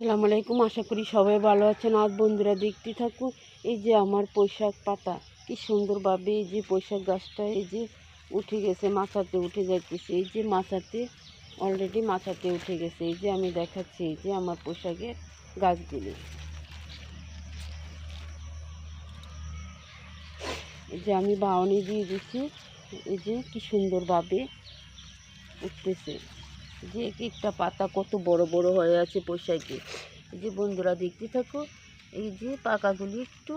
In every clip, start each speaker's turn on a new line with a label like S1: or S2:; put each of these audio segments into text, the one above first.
S1: সালাম আলাইকুম, আশা করি সবাই ভালো আছেন। আর বন্ধুরা দেখতে থাকুন, এই যে আমার পোশাক পাতা। কি সুন্দরভাবে এই যে পোশাক গাছটা এই যে উঠে গেছে, মাথাতে উঠে যাইতেছে। এই যে মাথাতে অলরেডি মাথাতে উঠে গেছে। এই যে আমি দেখাচ্ছি, এই যে আমার পোশাকের গাছগুলি। এই যে আমি বাউনি দিয়ে দিচ্ছি, এই যে কি সুন্দরভাবে উঠতেছে। যে এক একটা পাতা কত বড় বড় হয়ে আছে পোশাকে যে বন্ধুরা দেখতে থাকো, এই যে পাকাগুলি একটু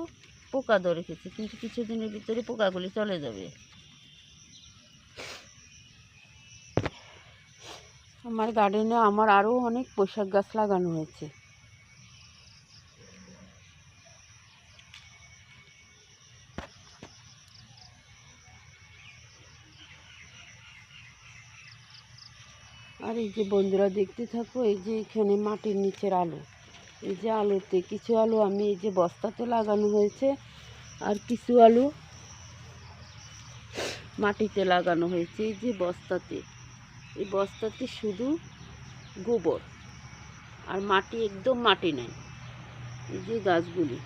S1: পোকা ধরে গেছে কিন্তু কিছুদিনের ভিতরে পোকাগুলি চলে যাবে। আমার গার্ডেনে আমার আরও অনেক পোশাক গাছ লাগানো হয়েছে। আর এই যে বন্ধুরা দেখতে থাকো, এই যে এখানে মাটির নিচের আলু। এই যে আলুতে কিছু আলু আমি এই যে বস্তাতে লাগানো হয়েছে, আর কিছু আলু মাটিতে লাগানো হয়েছে এই যে বস্তাতে। এই বস্তাতে শুধু গোবর, আর মাটি একদম মাটি নেই। এই যে গাছগুলি।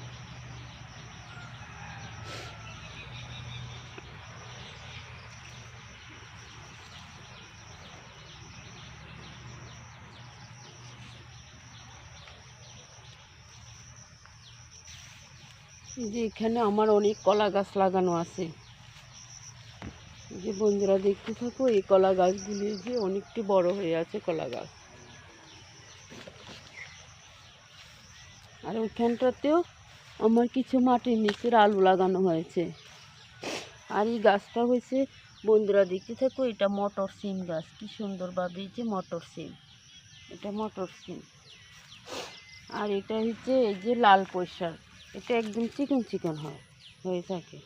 S1: যে এখানে আমার অনেক কলা গাছ লাগানো আছে। যে বন্ধুরা দেখতে থাকো, এই কলা গাছগুলি যে অনেকটি বড় হয়ে আছে কলা গাছ। আর ওইখানটাতেও আমার কিছু মাটির নিচের আলু লাগানো হয়েছে। আর এই গাছটা হয়েছে, বন্ধুরা দেখতে থাকো, এটা মটর সিম গাছ। কি সুন্দরভাবে যে মটর সিম। এটা মটর সিম। আর এটা হচ্ছে এই যে লাল পয়সার এটা একদম চিকন চিকন হয়, হয়ে থাকে।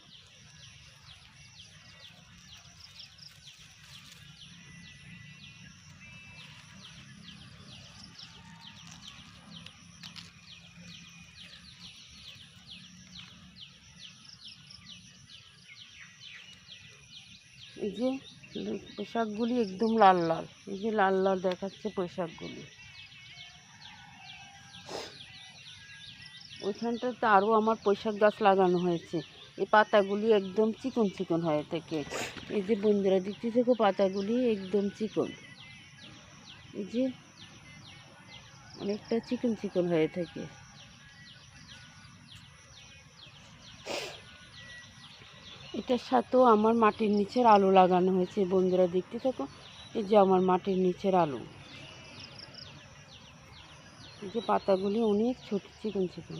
S1: এই যে পোশাকগুলি একদম লাল লাল, এই যে লাল লাল দেখাচ্ছে পোশাকগুলি। ওইখানটাতে আরও আমার পোশাক গাছ লাগানো হয়েছে। এই পাতাগুলি একদম চিকন চিকন হয়ে থাকে এই যে বন্ধুরা, দেখতে থেকে পাতাগুলি একদম চিকন। এই যে অনেকটা চিকন চিকন হয়ে থাকে। এটার সাথেও আমার মাটির নিচের আলু লাগানো হয়েছে। বন্ধুরা, দেখতে থাকো। এই যে আমার মাটির নিচের আলু। এই যে পাতাগুলি অনেক ছোট, চিকন চিকন।